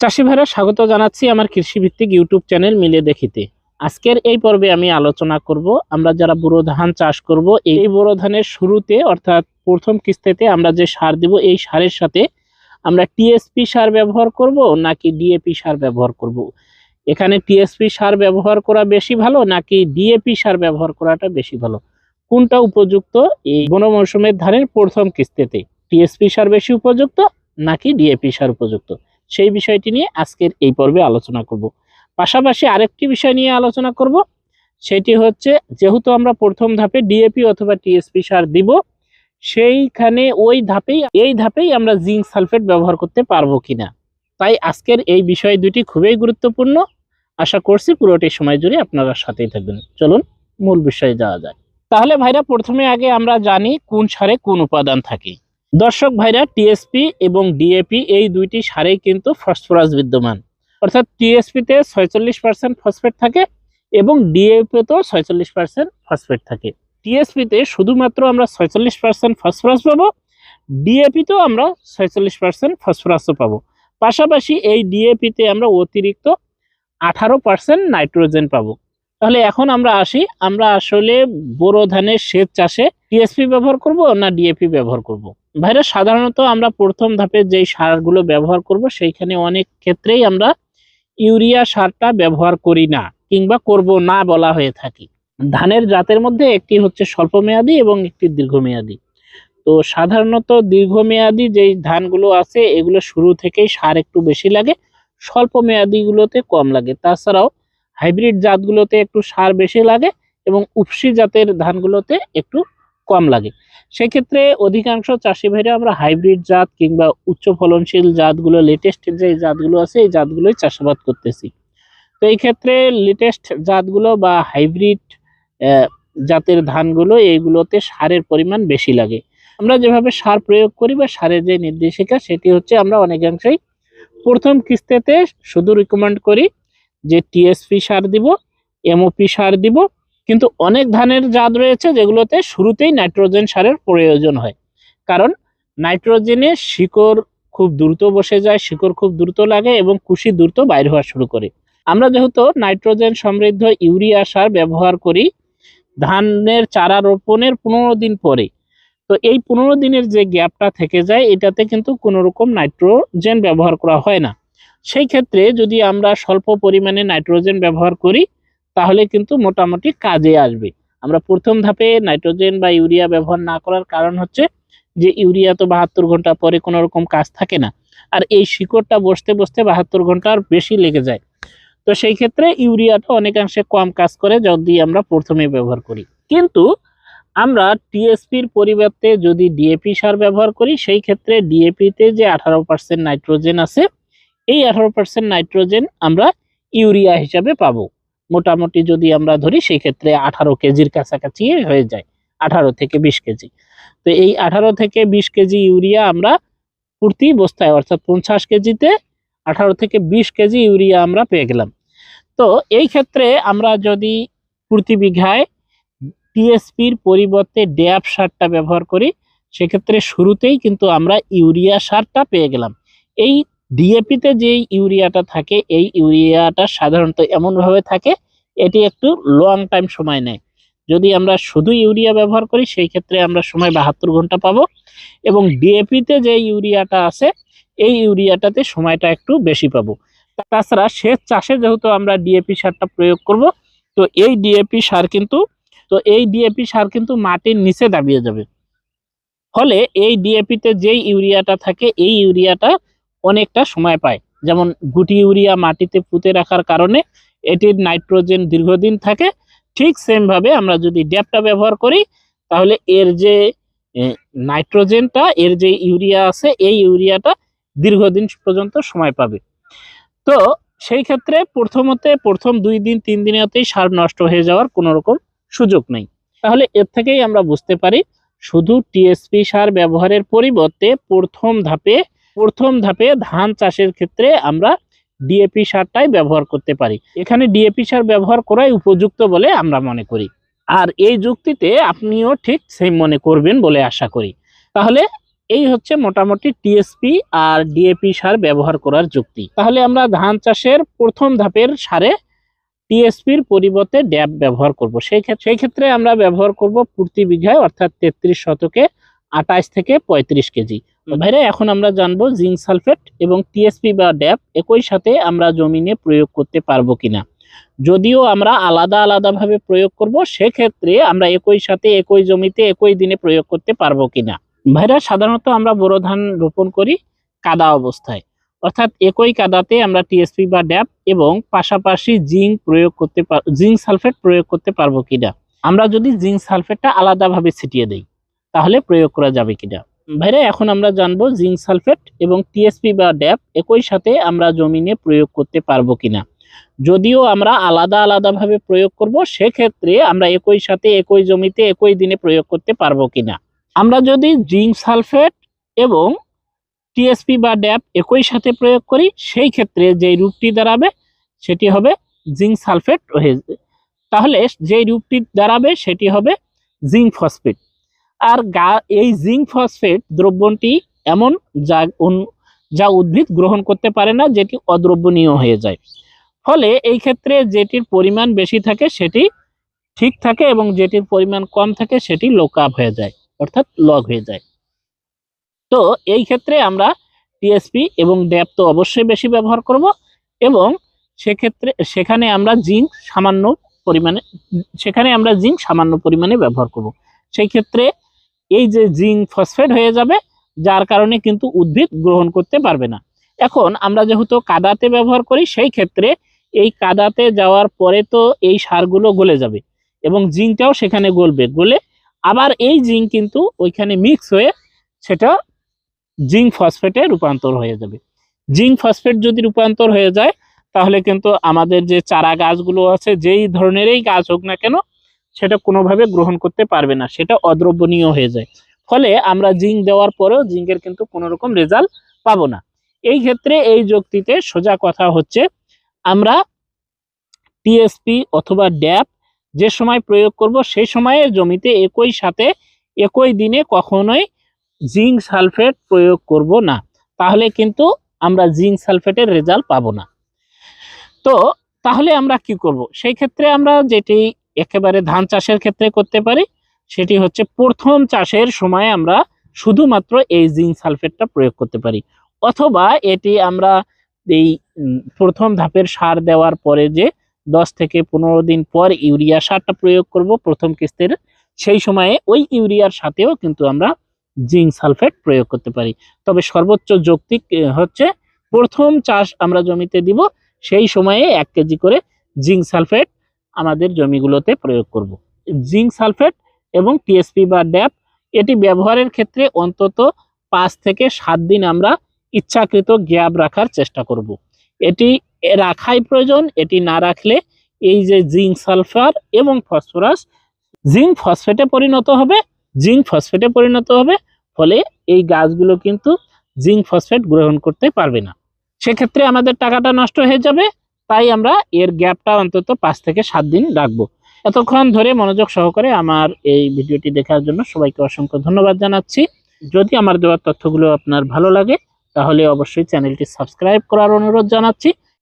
চাষি ভাইরা স্বাগত জানাচ্ছি আমার কৃষিভিত্তিক ইউটিউব চ্যানেল মিলে দেখিতে। আজকের এই পর্বে আমি আলোচনা করব, আমরা যারা বুড়ো ধান চাষ করব, এই বুড়ো ধানের শুরুতে অর্থাৎ প্রথম কিস্তিতে আমরা যে সার দিব, এই সারের সাথে আমরা টিএসপি সার ব্যবহার করব নাকি ডিএপি সার ব্যবহার করব? এখানে টিএসপি সার ব্যবহার করা বেশি ভালো নাকি ডিএপি সার ব্যবহার করাটা বেশি ভালো? কোনটা উপযুক্ত? এই বন মৌসুমের ধানের প্রথম কিস্তিতে টিএসপি সার বেশি উপযুক্ত নাকি ডিএপি সার উপযুক্ত? সেই বিষয়টি নিয়ে আজকের এই পর্বে আলোচনা করব। পাশাপাশি আরেকটি বিষয় নিয়ে আলোচনা করব, সেটি হচ্ছে যেহেতু আমরা প্রথম ধাপে ডিএপি অথবা টিএসপি সার দিব, সেইখানে ওই ধাপেই, এই ধাপেই আমরা জিঙ্ক সালফেট ব্যবহার করতে পারব কিনা। তাই আজকের এই বিষয় দুটি খুবই গুরুত্বপূর্ণ। আশা করছি পুরোটি সময় জুড়ে আপনারা সাথেই থাকবেন। চলুন, মূল বিষয়ে যাওয়া যায় তাহলে ভাইরা, প্রথমে আগে আমরা জানি কোন সারে কোন উপাদান থাকে। দর্শক ভাইরা টিএসপি এবং ডিএপি এই দুইটি সারেই কিন্তু ফসফরাস বিদ্যমান। অর্থাৎ টিএসপিতে ছয়চল্লিশ পার্সেন্ট ফসফেট থাকে এবং ডিএপিতেও ছয়চল্লিশ পার্সেন্ট ফসফেট থাকে। টিএসপিতে শুধুমাত্র আমরা ছয়চল্লিশ পার্সেন্ট ফসফরাস পাবো ডিএপিতেও আমরা ছয়চল্লিশ পার্সেন্ট ফসফরাসও পাবো। পাশাপাশি এই ডিএপিতে আমরা অতিরিক্ত আঠারো পার্সেন্ট নাইট্রোজেন পাবো। তাহলে এখন আমরা আসি, আমরা আসলে বোরো ধানের সেচ চাষে টিএসপি ব্যবহার করব না ডিএপি ব্যবহার করব। ভাইরা, সাধারণত আমরা প্রথম ধাপে যেই সারগুলো ব্যবহার করব, সেইখানে অনেক ক্ষেত্রেই আমরা ইউরিয়া সারটা ব্যবহার করি না কিংবা করব না বলা হয়ে থাকি। ধানের জাতের মধ্যে একটি হচ্ছে স্বল্পমেয়াদী এবং একটি দীর্ঘমেয়াদী। তো সাধারণত দীর্ঘমেয়াদী যেই ধানগুলো আছে, এগুলো শুরু থেকেই সার একটু বেশি লাগে স্বল্প মেয়াদিগুলোতে কম লাগে। তাছাড়াও হাইব্রিড জাতগুলোতে একটু সার বেশি লাগে এবং উপসি জাতের ধানগুলোতে একটু কম লাগে। সেক্ষেত্রে অধিকাংশ চাষি ভাইরা আমরা হাইব্রিড জাত কিংবা উচ্চ ফলনশীল জাতগুলো লেটেস্ট যে জাতগুলো আছে, এই জাতগুলোই চাষাবাদ করতেছি। তো এই ক্ষেত্রে লেটেস্ট জাতগুলো বা হাইব্রিড জাতের ধানগুলো, এইগুলোতে সারের পরিমাণ বেশি লাগে। আমরা যেভাবে সার প্রয়োগ করি বা সারের যে নির্দেশিকা, সেটি হচ্ছে আমরা অনেকাংশেই প্রথম কিস্তিতে শুধু রিকমেন্ড করি যে টিএসপি সার দিব এমওপি সার দিব, কিন্তু অনেক ধানের জাত রয়েছে যেগুলোতে শুরুতেই নাইট্রোজেন সারের প্রয়োজন হয়। কারণ নাইট্রোজেনে শিকড় খুব দ্রুত বসে যায়, শিকড় খুব দ্রুত লাগে এবং কুশি দ্রুত বাইর হওয়া শুরু করে। আমরা যেহেতু নাইট্রোজেন সমৃদ্ধ ইউরিয়া সার ব্যবহার করি, ধানের চারা রোপণের পনেরো দিন পরে, তো এই পনেরো দিনের যে গ্যাপটা থেকে যায়, এটাতে কিন্তু কোনো রকম নাইট্রোজেন ব্যবহার করা হয় না। সেই ক্ষেত্রে যদি আমরা স্বল্প পরিমাণে নাইট্রোজেন ব্যবহার করি, তাহলে কিন্তু মোটামুটি কাজে আসবে। আমরা প্রথম ধাপে নাইট্রোজেন বা ইউরিয়া ব্যবহার না করার কারণ হচ্ছে যে ইউরিয়া তো বাহাত্তর ঘণ্টা পরে কোনো রকম কাজ থাকে না। আর এই শিকড়টা বসতে বসতে বাহাত্তর ঘণ্টার বেশি লেগে যায়। তো সেই ক্ষেত্রে ইউরিয়াটা অনেকাংশে কম কাজ করে যদি আমরা প্রথমে ব্যবহার করি। কিন্তু আমরা টিএসপির পরিবর্তে যদি ডিএপি সার ব্যবহার করি, সেই ক্ষেত্রে ডিএপিতে যে আঠারো পার্সেন্ট নাইট্রোজেন আছে এই আঠারো পার্সেন্ট নাইট্রোজেন আমরা ইউরিয়া হিসাবে পাবো। মোটামুটি যদি আমরা ধরি সেই ক্ষেত্রে আঠারো কেজির কাছাকাছি হয়ে যায়, আঠারো থেকে বিশ কেজি। তো এই আঠারো থেকে বিশ কেজি ইউরিয়া আমরা প্রতি বস্তায় অর্থাৎ পঞ্চাশ কেজিতে আঠারো থেকে বিশ কেজি ইউরিয়া আমরা পেয়ে গেলাম। তো এই ক্ষেত্রে আমরা যদি প্রতি বিঘায় টিএসপির পরিবর্তে ড্যাপ সারটা ব্যবহার করি, সেক্ষেত্রে শুরুতেই কিন্তু আমরা ইউরিয়া সারটা পেয়ে গেলাম। এই ডিএপিতে যে ইউরিয়াটা থাকে, এই ইউরিয়াটা সাধারণত এমনভাবে থাকে, এটি একটু লং টাইম সময় নেয়। যদি আমরা শুধু ইউরিয়া ব্যবহার করি, সেই ক্ষেত্রে আমরা সময় বাহাত্তর ঘণ্টা পাবো। এবং ডিএপিতে যে ইউরিয়াটা আছে, এই ইউরিয়াটাতে সময়টা একটু বেশি পাবো। তাছাড়া সেচ চাষে যেহেতু আমরা ডিএপি সারটা প্রয়োগ করব, তো এই ডিএপি সার কিন্তু, তো এই ডিএপি সার কিন্তু মাটির নিচে দাবিয়ে যাবে। ফলে এই ডিএপিতে যেই ইউরিয়াটা থাকে, এই ইউরিয়াটা অনেকটা সময় পায়। যেমন গুটি ইউরিয়া মাটিতে পুঁতে রাখার কারণে এটির নাইট্রোজেন দীর্ঘদিন থাকে। ঠিক সেম ভাবে আমরা যদি ড্যাপটা ব্যবহার করি, তাহলে এর যে নাইট্রোজেনটা, এর যে ইউরিয়া আছে, এই ইউরিয়াটা দীর্ঘদিন পর্যন্ত সময় পাবে। তো সেই ক্ষেত্রে প্রথমতে প্রথম দুই দিন, তিন দিনেতেই সার নষ্ট হয়ে যাওয়ার কোনো রকম সুযোগ নেই। তাহলে এর থেকেই আমরা বুঝতে পারি, শুধু টিএসপি সার ব্যবহারের পরিবর্তে প্রথম ধাপে প্রথম ধাপে ধান চাষের ক্ষেত্রে আমরা ডিএপি সারটাই ব্যবহার করতে পারি। এখানে ডিএপি সার ব্যবহার করাই উপযুক্ত বলে আমরা মনে করি। আর এই যুক্তিতে আপনিও ঠিক সেম মনে করবেন বলে আশা করি। তাহলে এই হচ্ছে মোটামুটি টিএসপি আর ডিএপি সার ব্যবহার করার যুক্তি। তাহলে আমরা ধান চাষের প্রথম ধাপের সারে টিএসপির পরিবর্তে ড্যাব ব্যবহার করব। সেই ক্ষেত্রে সেই ক্ষেত্রে আমরা ব্যবহার করব প্রতি বিঘায় অর্থাৎ তেত্রিশ শতকে আঠাশ থেকে পঁয়ত্রিশ কেজি। ভাইরা এখন আমরা জানব জিঙ্ক সালফেট এবং টিএসপি বা ড্যাপ একই সাথে আমরা জমিনে প্রয়োগ করতে পারব কিনা। যদিও আমরা আলাদা আলাদাভাবে প্রয়োগ করব, সেক্ষেত্রে আমরা একই সাথে একই জমিতে একই দিনে প্রয়োগ করতে পারব কিনা। ভাইরা, সাধারণত আমরা বোরো ধান রোপণ করি কাদা অবস্থায়। অর্থাৎ একই কাদাতে আমরা টিএসপি বা ড্যাপ এবং পাশাপাশি জিঙ্ক প্রয়োগ করতে জিঙ্ক সালফেট প্রয়োগ করতে পারব কিনা। আমরা যদি জিঙ্ক সালফেটটা আলাদাভাবে ছিটিয়ে দেই, তাহলে প্রয়োগ করা যাবে কিনা? ভাইরা এখন আমরা জানব জিঙ্ক সালফেট এবং টিএসপি বা ড্যাপ একই সাথে আমরা জমিনে প্রয়োগ করতে পারব কিনা। যদিও আমরা আলাদা আলাদাভাবে প্রয়োগ করব, সেক্ষেত্রে আমরা একই সাথে একই জমিতে একই দিনে প্রয়োগ করতে পারব কিনা। আমরা যদি জিঙ্ক সালফেট এবং টিএসপি বা ড্যাপ একই সাথে প্রয়োগ করি, সেই ক্ষেত্রে যেই রূপটি দাঁড়াবে সেটি হবে জিঙ্ক সালফেট হয়ে তাহলে যেই রূপটি দাঁড়াবে সেটি হবে জিঙ্ক ফসফেট। আর গা, এই জিঙ্ক ফসফেট দ্রব্যটি এমন যা যা উদ্ভিদ গ্রহণ করতে পারে না, যেটি অদ্রব্যনীয় হয়ে যায়। ফলে এই ক্ষেত্রে যেটির পরিমাণ বেশি থাকে, সেটি ঠিক থাকে এবং যেটির পরিমাণ কম থাকে, সেটি লোক আপ হয়ে যায়, অর্থাৎ লগ হয়ে যায়। তো এই ক্ষেত্রে আমরা টিএসপি এবং ড্যাপ তো অবশ্যই বেশি ব্যবহার করব এবং সেক্ষেত্রে, সেখানে আমরা জিঙ্ক সামান্য পরিমাণে, সেখানে আমরা জিঙ্ক সামান্য পরিমাণে ব্যবহার করব। সেই ক্ষেত্রে এই যে জিঙ্ক ফসফেট হয়ে যাবে, যার কারণে কিন্তু উদ্ভিদ গ্রহণ করতে পারবে না। এখন আমরা যেহেতু কাদাতে ব্যবহার করি, সেই ক্ষেত্রে এই কাদাতে যাওয়ার পরে তো এই সারগুলো গলে যাবে এবং জিঙ্কটাও সেখানে গলবে। গলে আবার এই জিঙ্ক কিন্তু ওইখানে মিক্স হয়ে সেটা জিঙ্ক ফসফেটে রূপান্তর হয়ে যাবে। জিঙ্ক ফসফেট যদি রূপান্তর হয়ে যায়, তাহলে কিন্তু আমাদের যে চারা গাছগুলো আছে, যেই ধরনেরই গাছ হোক না কেন সেটা কোনোভাবে গ্রহণ করতে পারবে না, সেটা অদ্রবণীয় হয়ে যায়। ফলে আমরা জিঙ্ক দেওয়ার পরেও জিঙ্কের কিন্তু কোনো রকম রেজাল্ট পাবো না। এই ক্ষেত্রে এই যুক্তিতে সোজা কথা হচ্ছে, আমরা টিএসপি অথবা ড্যাপ যে সময় প্রয়োগ করব, সেই সময়ে জমিতে একই সাথে একই দিনে কখনোই জিঙ্ক সালফেট প্রয়োগ করব না। তাহলে কিন্তু আমরা জিঙ্ক সালফেটের রেজাল্ট পাবো না। তো তাহলে আমরা কি করব? সেই ক্ষেত্রে আমরা যেটি একেবারে ধান চাষের ক্ষেত্রে করতে পারি। সেটি হচ্ছে প্রথম চাষের সময় আমরা শুধুমাত্র এই জিঙ্ক সালফেটটা প্রয়োগ করতে পারি। অথবা এটি আমরা এই প্রথম ধাপের সার দেওয়ার পরে যে দশ থেকে পনেরো দিন পর ইউরিয়া সারটা প্রয়োগ করব প্রথম কিস্তির, সেই সময়ে ওই ইউরিয়ার সাথেও কিন্তু আমরা জিঙ্ক সালফেট প্রয়োগ করতে পারি। তবে সর্বোচ্চ যৌক্তিক হচ্ছে প্রথম চাষ আমরা জমিতে দিব, সেই সময়ে এক কেজি করে জিঙ্ক সালফেট আমাদের জমিগুলোতে প্রয়োগ করব। জিঙ্ক সালফেট এবং টিএসপি বা ড্যাপ এটি ব্যবহারের ক্ষেত্রে অন্তত পাঁচ থেকে সাত দিন আমরা ইচ্ছাকৃত গ্যাপ রাখার চেষ্টা করব। এটি রাখাই প্রয়োজন, এটি না রাখলে এই যে জিঙ্ক সালফার এবং ফসফরাস জিঙ্ক ফসফেটে পরিণত হবে জিঙ্ক ফসফেটে পরিণত হবে, ফলে এই গাছগুলো কিন্তু জিঙ্ক ফসফেট গ্রহণ করতে পারবে না। সেক্ষেত্রে আমাদের টাকাটা নষ্ট হয়ে যাবে তাই আমরা এর গ্যাপটা অন্তত পাঁচ থেকে সাত দিন রাখব। এতক্ষণ ধরে মনোযোগ সহকারে আমার এই ভিডিওটি দেখার জন্য সবাইকে অসংখ্য ধন্যবাদ জানাচ্ছি। যদি আমার দেওয়ার তথ্যগুলো আপনার ভালো লাগে, তাহলে অবশ্যই চ্যানেলটি সাবস্ক্রাইব করার অনুরোধ জানাচ্ছি।